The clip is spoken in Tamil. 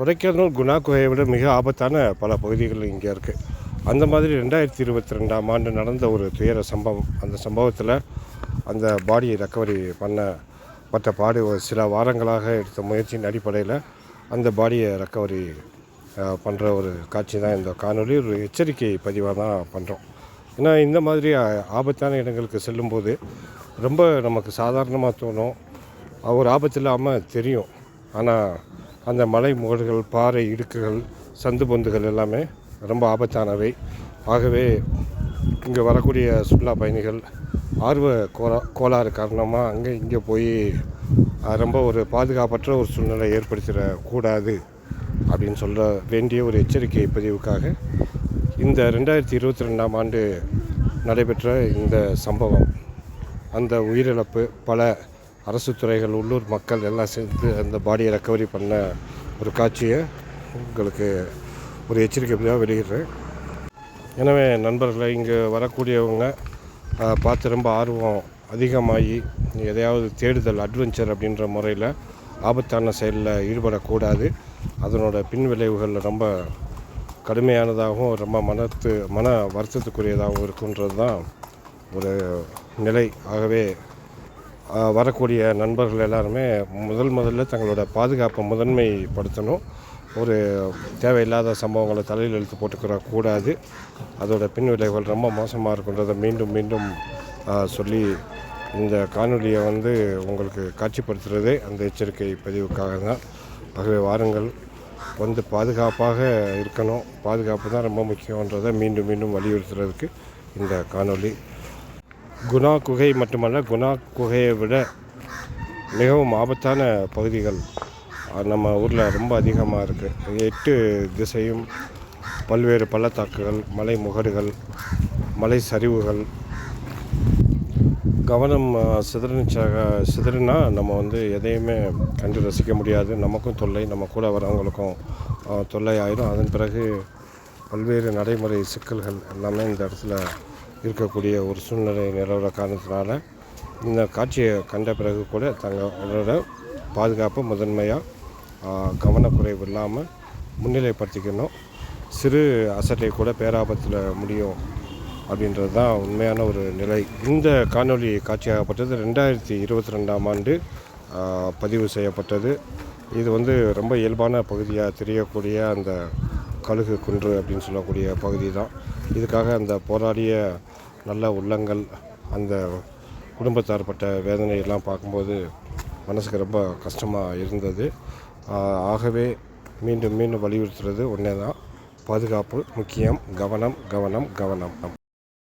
கொடைக்கானல் குணா குகையை விட மிக ஆபத்தான பல பகுதிகள் இங்கே இருக்குது அந்த மாதிரி ரெண்டாயிரத்தி இருபத்தி ரெண்டாம் ஆண்டு நடந்த ஒரு துயர சம்பவம். அந்த சம்பவத்தில் அந்த பாடியை ரெக்கவரி பண்ண பட்ட பாடு ஒரு சில வாரங்களாக எடுத்த முயற்சியின் அடிப்படையில் அந்த பாடியை ரெக்கவரி பண்ணுற ஒரு காட்சி தான் இந்த காணொளி ஒரு எச்சரிக்கை பதிவாக தான் பண்ணுறோம் ஏன்னா இந்த மாதிரி ஆபத்தான இடங்களுக்கு செல்லும்போது ரொம்ப நமக்கு சாதாரணமாக தோணும். ஒரு ஆபத்து இல்லாமல் தெரியும். ஆனால் அந்த மலை முகடுகள் பாறை இடுக்குகள் சந்து பொந்துகள் எல்லாமே ரொம்ப ஆபத்தானவை. ஆகவே இங்கே வரக்கூடிய சுற்றுலா பயணிகள் ஆர்வ கோலா கோளாறு காரணமாக அங்கே இங்கே போய் ரொம்ப ஒரு பாதுகாப்பற்ற ஒரு சூழ்நிலை ஏற்படுத்திடக்கூடாது அப்படின்னு சொல்ல வேண்டிய ஒரு எச்சரிக்கை பதிவுக்காக இந்த ரெண்டாயிரத்தி இருபத்தி ரெண்டாம் ஆண்டு நடைபெற்ற இந்த சம்பவம். அந்த உயிரிழப்பு பல அரசு துறைகள் உள்ளூர் மக்கள் எல்லாம் சேர்ந்து அந்த பாடியை ரெக்கவரி பண்ண ஒரு காட்சியை உங்களுக்கு ஒரு எச்சரிக்கை வெளியிடுறேன். எனவே நண்பர்களை இங்கே வரக்கூடியவங்க பார்த்து ரொம்ப ஆர்வம் அதிகமாகி எதையாவது தேடுதல் அட்வென்ச்சர் அப்படின்ற முறையில் ஆபத்தான செயலில் ஈடுபடக்கூடாது. அதனோட பின் விளைவுகள் ரொம்ப கடுமையானதாகவும் ரொம்ப மனத்து மன வருத்தத்துக்குரியதாகவும் இருக்குன்றது தான் ஒரு நிலை. ஆகவே வரக்கூடிய நண்பர்கள் எல்லாருமே முதல் முதல்ல தங்களோட பாதுகாப்பை முதன்மைப்படுத்தணும். ஒரு தேவையில்லாத சம்பவங்களை தலையில் இழுத்து போட்டுக்கிற கூடாது. அதோட பின் விளைவுகள் ரொம்ப மோசமாக இருக்குன்றதை மீண்டும் மீண்டும் சொல்லி இந்த காணொலியை வந்து உங்களுக்கு காட்சிப்படுத்துகிறதே அந்த எச்சரிக்கை பதிவுக்காக தான். ஆகவே வாருங்கள். வந்து பாதுகாப்பாக இருக்கணும். பாதுகாப்பு தான் ரொம்ப முக்கியன்றதை மீண்டும் மீண்டும் வலியுறுத்துறதுக்கு இந்த காணொளி குணா குகை மட்டுமல்ல குணா குகையை விட மிகவும் ஆபத்தான பகுதிகள். நம்ம ஊரில் ரொம்ப அதிகமாக இருக்குது எட்டு திசையும் பல்வேறு பள்ளத்தாக்குகள் மலை முகடுகள் மலை சரிவுகள். கவனம் சிதறிச்சாக சிதறினா நம்ம வந்து எதையுமே கண்டு ரசிக்க முடியாது. நமக்கும் தொல்லை நம்ம கூட வரவங்களுக்கும் தொல்லை ஆயிடும் அதன் பிறகு பல்வேறு நடைமுறை சிக்கல்கள் எல்லாமே இந்த இடத்துல இருக்கக்கூடிய ஒரு சூழ்நிலை நிலவர காரணத்தினால இந்த காட்சியை கண்ட பிறகு கூட தங்களோட பாதுகாப்பு முதன்மையாக கவனக்குறைவு இல்லாமல் முன்னிலைப்படுத்திக்கணும். சிறு அசட்டை கூட பேராபத்தில் முடியும் அப்படின்றது தான் உண்மையான ஒரு நிலை. இந்த காணொளி காட்சியாகப்பட்டது ரெண்டாயிரத்தி இருபத்தி ரெண்டாம் ஆண்டு பதிவு செய்யப்பட்டது. இது வந்து ரொம்ப இயல்பான பகுதியாக தெரியக்கூடிய அந்த கழுகு குன்று அப்படின்னு சொல்லக்கூடிய பகுதி தான். இதுக்காக அந்த போராடிய நல்ல உள்ளங்கள் அந்த குடும்பத்தார்பட்ட வேதனையெல்லாம் பார்க்கும்போது மனசுக்கு ரொம்ப கஷ்டமாக இருந்தது. ஆகவே மீண்டும் மீண்டும் வலியுறுத்துறது ஒன்றே தான் பாதுகாப்பு முக்கியம். கவனம் கவனம் கவனம்.